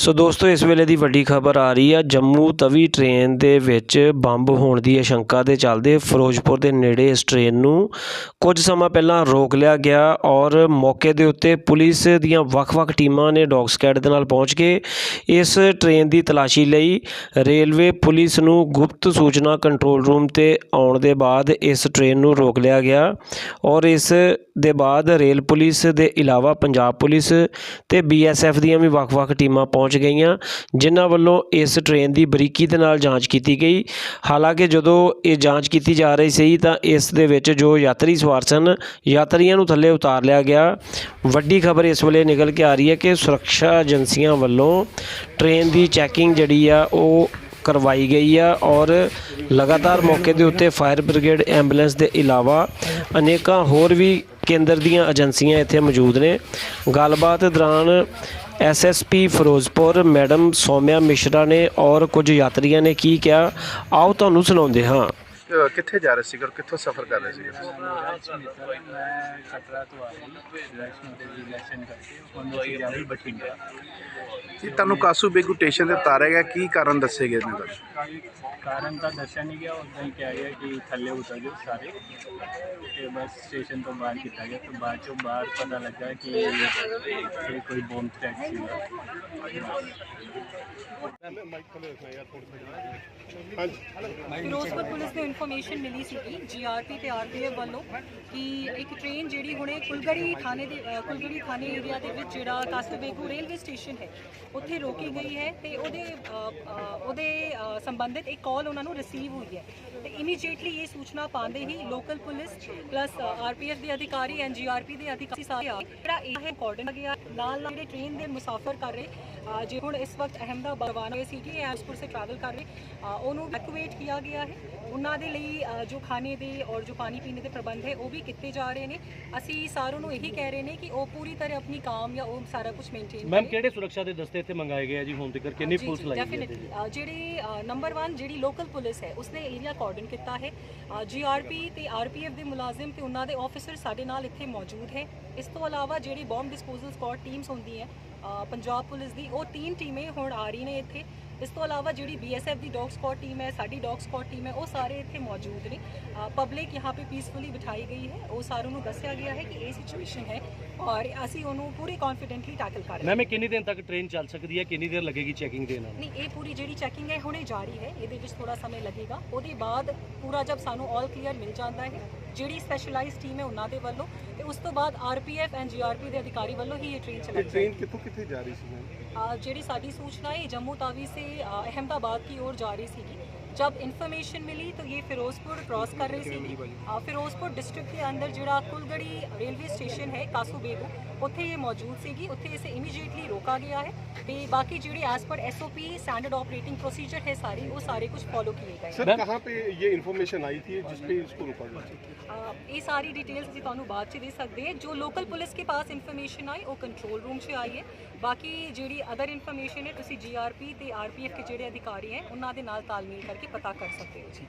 ਸੋ ਦੋਸਤੋ, ਇਸ ਵੇਲੇ ਦੀ ਵੱਡੀ ਖਬਰ ਆ ਰਹੀ ਆ। ਜੰਮੂ ਤਵੀ ਟ੍ਰੇਨ ਦੇ ਵਿੱਚ ਬੰਬ ਹੋਣ ਦੀ ਆਸ਼ੰਕਾ ਦੇ ਚੱਲਦੇ ਫਿਰੋਜ਼ਪੁਰ ਦੇ ਨੇੜੇ ਇਸ ਟ੍ਰੇਨ ਨੂੰ ਕੁਝ ਸਮਾਂ ਪਹਿਲਾਂ ਰੋਕ ਲਿਆ ਗਿਆ ਔਰ ਮੌਕੇ ਦੇ ਉੱਤੇ ਪੁਲਿਸ ਦੀਆਂ ਵੱਖ-ਵੱਖ ਟੀਮਾਂ ਨੇ ਡੌਗ ਸਕੈਡ ਦੇ ਨਾਲ ਪਹੁੰਚ ਕੇ ਇਸ ਟ੍ਰੇਨ ਦੀ ਤਲਾਸ਼ੀ ਲਈ ਰੇਲਵੇ ਪੁਲਿਸ ਨੂੰ ਗੁਪਤ ਸੂਚਨਾ ਕੰਟਰੋਲ ਰੂਮ ਤੇ ਆਉਣ ਦੇ ਬਾਅਦ ਇਸ ਟ੍ਰੇਨ ਨੂੰ ਰੋਕ ਲਿਆ ਗਿਆ ਔਰ ਇਸ ਦੇ ਬਾਅਦ ਰੇਲ ਪੁਲਿਸ ਦੇ ਇਲਾਵਾ ਪੰਜਾਬ ਪੁਲਿਸ ਤੇ ਬੀਐਸਐਫ ਦੀਆਂ ਵੀ ਵੱਖ-ਵੱਖ ਟੀਮਾਂ ਪਹੁੰਚ ਗਈਆਂ, ਜਿਨ੍ਹਾਂ ਵੱਲੋਂ ਇਸ ਟ੍ਰੇਨ ਦੀ ਬਰੀਕੀ ਦੇ ਨਾਲ ਜਾਂਚ ਕੀਤੀ ਗਈ। ਹਾਲਾਂਕਿ ਜਦੋਂ ਇਹ ਜਾਂਚ ਕੀਤੀ ਜਾ ਰਹੀ ਸੀ ਤਾਂ ਇਸ ਦੇ ਵਿੱਚ ਜੋ ਯਾਤਰੀ ਸਵਾਰ ਸਨ, ਯਾਤਰੀਆਂ ਨੂੰ ਥੱਲੇ ਉਤਾਰ ਲਿਆ ਗਿਆ। ਵੱਡੀ ਖਬਰ ਇਸ ਵੇਲੇ ਨਿਕਲ ਕੇ ਆ ਰਹੀ ਹੈ ਕਿ ਸੁਰੱਖਿਆ ਏਜੰਸੀਆਂ ਵੱਲੋਂ ਟ੍ਰੇਨ ਦੀ ਚੈਕਿੰਗ ਜਿਹੜੀ ਆ, ਉਹ ਕਰਵਾਈ ਗਈ ਆ ਔਰ ਲਗਾਤਾਰ ਮੌਕੇ ਦੇ ਉੱਤੇ ਫਾਇਰ ਬ੍ਰਿਗੇਡ ਐਂਬੂਲੈਂਸ ਦੇ ਇਲਾਵਾ ਅਨੇਕਾਂ ਹੋਰ ਵੀ ਕੇਂਦਰ ਦੀਆਂ ਏਜੰਸੀਆਂ ਇੱਥੇ ਮੌਜੂਦ ਨੇ। ਗੱਲਬਾਤ ਦੌਰਾਨ ਐਸਐਸਪੀ ਫਿਰੋਜ਼ਪੁਰ, ਮੈਡਮ ਸੌਮਿਆ ਮਿਸ਼ਰਾ ਨੇ ਔਰ ਕੁਝ ਯਾਤਰੀਆਂ ਨੇ ਕੀ ਕਿਹਾ? ਆਓ ਤੁਹਾਨੂੰ ਸੁਣਾਉਂਦੇ ਹਾਂ। ਅਹ ਕਿੱਥੇ ਜਾ ਰਹੇ ਸੀਗੇ ਔਰ ਕਿੱਥੋਂ ਸਫ਼ਰ ਕਰ ਰਹੇ ਸੀਗੇ ਤੁਸੀਂ? आज मित्र मैं कटरा तो आ रही वैष्णो देवी दर्शन करके उसमें से जा रही बठिंडा ਇਹ ਤੁਹਾਨੂੰ ਕਾਸੂ ਬੇਗੂ ਸਟੇਸ਼ਨ ਤੇ ਉਤਾਰਿਆ ਗਿਆ ਕੀ ਕਾਰਨ ਦੱਸੇ ਗਏ ਨੇ ਤੁਹਾਨੂੰ ਕਾਰਨ ਤਾਂ ਦੱਸਿਆ ਨਹੀਂ ਗਿਆ ਉਦਾਂ ਹੀ ਕਿਹਾ ਗਿਆ ਕਿ ਥੱਲੇ ਉਤਰ ਜਾਓ ਸਾਰੇ ਤੇ ਬਸ ਸਟੇਸ਼ਨ ਤੋਂ ਬਾਹਰ ਕੀਤਾ ਗਿਆ ਤੇ ਬਾਅਦ ਚੋਂ ਬਾਹਰ ਪਤਾ ਲੱਗਾ ਕਿ ਇਹ ਕੋਈ ਬੰਬ ਥ੍ਰੈਟ ਸੀਗਾ ਫਿਰੋਜ਼ਪੁਰ ਪੁਲਿਸ ਨੂੰ ਇਨਫੋਰਮੇਸ਼ਨ ਮਿਲੀ ਸੀਗੀ ਜੀਆਰਪੀ ਤੇ ਆਰਪੀਐਫ ਵੱਲੋਂ ਕਿ ਇੱਕ ਟ੍ਰੇਨ ਜਿਹੜੀ ਹੁਣੇ ਕੁਲਗੜੀ ਥਾਣੇ ਦੇ ਕੁਲਗੜੀ ਥਾਣੇ ਏਰੀਆ ਦੇ ਵਿੱਚ ਜਿਹੜਾ ਕਾਸਬੇਗੂ ਰੇਲਵੇ ਸਟੇਸ਼ਨ ਹੈ, ਉੱਥੇ ਰੋਕੀ ਗਈ ਹੈ ਤੇ ਉਹਦੇ ਉਹਦੇ ਸੰਬੰਧਿਤ ਇੱਕ ਕਾਲ ਉਹਨਾਂ ਨੂੰ ਰਿਸੀਵ ਹੋਈ ਹੈ। ਤੇ ਇਮੀਡੀਏਟਲੀ ਇਹ ਸੂਚਨਾ ਪਾਉਂਦੇ ਹੀ ਲੋਕਲ ਪੁਲਿਸ ਪਲੱਸ ਆਰਪੀਐਫ ਦੇ ਅਧਿਕਾਰੀ ਐਨਜੀਆਰਪੀ ਦੇ ਅਧਿਕਾਰੀ ਸਾਰੇ ਆ ਜਿਹੜਾ ਇਹ ਹੈ ਕੋਆਰਡੀਨੇਟ ਗਿਆ ਨਾਲ ਨਾਲ ਜਿਹੜੇ ਟ੍ਰੇਨ ਦੇ ਮੁਸਾਫਰ ਕਰ ਰਹੇ ਜੇ ਹੁਣ ਇਸ ਵਕਤ ਅਹਿਮਦਾਬਾਦ ਰਵਾਨਾ ਹੋਏ ਸੀ ਕਿ ਐਸਪੁਰ ਸੇ ਟਰੈਵਲ ਕਰ ਰਹੇ ਉਹਨੂੰ ਐਕੂਏਟ ਕੀਤਾ ਗਿਆ ਹੈ। ਉਹਨਾਂ ਦੇ ਲਈ ਜੋ ਖਾਣੇ ਦੇ ਔਰ ਜੋ ਪਾਣੀ ਪੀਣੇ ਦੇ ਪ੍ਰਬੰਧ ਹੈ ਉਹ ਵੀ ਕੀਤੇ ਜਾ ਰਹੇ ਨੇ। ਅਸੀਂ ਸਾਰਿਆਂ ਨੂੰ ਇਹੀ ਕਹਿ ਰਹੇ ਨੇ ਕਿ ਉਹ ਪੂਰੀ ਤਰ੍ਹਾਂ ਆਪਣੀ ਕਾਮ ਜਾਂ ਉਹ ਸਾਰਾ ਕੁਝ ਮੇਨਟੇਨ ਮੈਮ ਕਿਹੜੇ ਸੁਰੱਖਿਆ ਦੇ ਦਸਤੇ ਇੱਥੇ ਮੰਗਾਏ ਗਏ ਆ ਜੀ? ਹੁਣ ਤੱਕ ਕਿੰਨੀ ਪੁਲਿਸ ਲਾਈ ਹੈ ਜਿਹੜੀ ਨੰਬਰ 1 ਜਿਹੜੀ ਲੋਕਲ ਪੁਲਿਸ ਹੈ ਉਸਨੇ ਏਰੀਆ ਕੋਆਰਡਨ ਕੀਤਾ ਹੈ। ਜੀਆਰਪੀ ਤੇ ਆਰਪੀਐਫ ਦੇ ਮੁਲਾਜ਼ਮ ਤੇ ਉਹਨਾਂ ਦੇ ਆਫੀਸਰ ਸਾਡੇ ਨਾਲ ਇੱਥੇ ਮੌਜੂਦ ਹੈ। ਇਸ ਤੋਂ ਇਲਾਵਾ ਜਿਹੜੀ ਬੰਬ ਡਿਸਪੋਜ਼ਲ ਸਕਵਾਡ ਟੀਮਸ ਹੁੰਦੀ ਹੈ ਪੰਜਾਬ ਪੁਲਿਸ ਦੀ, ਉਹ ਤਿੰਨ ਟੀਮਾਂ ਹੁਣ ਆ ਰਹੀ ਨੇ ਇੱਥੇ। ਇਸ ਤੋਂ ਇਲਾਵਾ ਜਿਹੜੀ ਬੀਐਸਐਫ ਦੀ ਡੌਗ ਸਕਵਾਡ ਟੀਮ ਹੈ, ਸਾਡੀ ਡੌਗ ਸਕਵਾਡ ਟੀਮ ਹੈ, ਉਹ ਸਾਰੇ ਇੱਥੇ ਮੌਜੂਦ ਨੇ। ਪਬਲਿਕ ਯਹਾਂ ਪੇ ਪੀਸਫੁਲੀ ਬਿਠਾਈ ਗਈ ਹੈ। ਉਹ ਸਾਰਿਆਂ ਨੂੰ ਦੱਸਿਆ ਗਿਆ ਹੈ ਕਿ ਇਹ ਸਿਚੁਏਸ਼ਨ ਹੈ ਔਰ ਅਸੀਂ ਉਹਨੂੰ ਪੂਰੀ ਕੌਨਫੀਡੈਂਟਲੀ ਟੈਕਲ ਕਰ ਰਹੇ ਹਾਂ ਮੈਮ ਇਹ ਕਿੰਨੀ ਦਿਨ ਤੱਕ ਟ੍ਰੇਨ ਚੱਲ ਸਕਦੀ ਹੈ? ਕਿੰਨੀ ਦੇਰ ਲੱਗੇਗੀ ਚੈਕਿੰਗ ਦੇ ਨਾਲ ਨਹੀਂ ਇਹ ਪੂਰੀ ਜਿਹੜੀ ਚੈਕਿੰਗ ਹੈ ਹੁਣੇ ਜਾਰੀ ਹੈ। ਇਹਦੇ ਵਿੱਚ ਥੋੜਾ ਸਮੇਂ ਲੱਗੇਗਾ। ਉਹਦੇ ਬਾਅਦ ਪੂਰਾ ਜਦ ਸਾਨੂੰ ਆਲ ਕਲੀਅਰ ਮਿਲ ਜਾਂਦਾ ਹੈ ਜਿਹੜੀ ਸਪੈਸ਼ਲਾਈਜ਼ ਟੀਮ ਹੈ ਉਹਨਾਂ ਦੇ ਵੱਲੋਂ ਤੇ ਉਸ ਤੋਂ ਬਾਅਦ ਆਰਪੀਐਫ ਐਂਡ ਜੀਆਰਪੀ ਦੇ ਅਧਿਕਾਰੀ ਵੱਲੋਂ ਹੀ ਇਹ ਟ੍ਰੇਨ ਚਲਾਈ ਟ੍ਰੇਨ ਕਿੱਥੋਂ ਕਿੱਥੇ ਜਾ ਰਹੀ ਸੀ ਮੈਮ ਜਿਹੜੀ ਸਾਡੀ ਸੂਚਨਾ ਹੈ ਜੰਮੂ ਤਾਵੀ ਸੇ ਅਹਿਮਦਾਬਾਦ ਕੀ ओर ਜਾ ਰਹੀ ਸੀਗੀ। जब इन्फॉर्मेशन मिली तो ये फिरोजपुर क्रॉस कर रही थी अ, फिरोजपुर डिस्ट्रिक्ट के अंदर ਜਿਹੜਾ ਕੁਲਗੜੀ ਰੇਲਵੇ ਸਟੇਸ਼ਨ ਹੈ ਕਾਸੂ ਬੇਗੂ ਉੱਥੇ ਇਹ ਮੌਜੂਦ ਸੀਗੀ ਉੱਥੇ ਇਸੇ ਇਮੀਡੀਏਟਲੀ ਰੋਕਾ ਗਿਆ ਹੈ ਤੇ ਬਾਕੀ ਜਿਹੜੀ as per SOP standard operating procedure है सारी वो सारे कुछ फॉलो किए गए हैं ਸਰ ਕਹਾਂ पे ये इन्फॉर्मेशन आई थी जिस पे इसको रोका गया ਅ, ਇਹ ਸਾਰੀ ਡਿਟੇਲਸ ਅਸੀਂ ਤੁਹਾਨੂੰ ਬਾਅਦ ਚ ਦੇ ਸਕਦੇ ਹਾਂ ਜੋ ਲੋਕਲ ਪੁਲਿਸ ਕੇ ਪਾਸ ਇਨਫੋਰਮੇਸ਼ਨ ਆਈ ਉਹ ਕੰਟਰੋਲ ਰੂਮ 'ਚ ਆਈ ਹੈ ਬਾਕੀ ਜਿਹੜੀ ਅਦਰ ਇਨਫੋਰਮੇਸ਼ਨ ਹੈ ਤੁਸੀਂ ਜੀਆਰਪੀ ਤੇ ਆਰਪੀਐਫ ਕੇ ਜਿਹੜੇ ਅਧਿਕਾਰੀ ਹੈ ਉਹਨਾਂ ਦੇ ਨਾਲ ਤਾਲਮੇਲ ਕਰਕੇ ਪਤਾ ਕਰ ਸਕਦੇ ਹੋ ਜੀ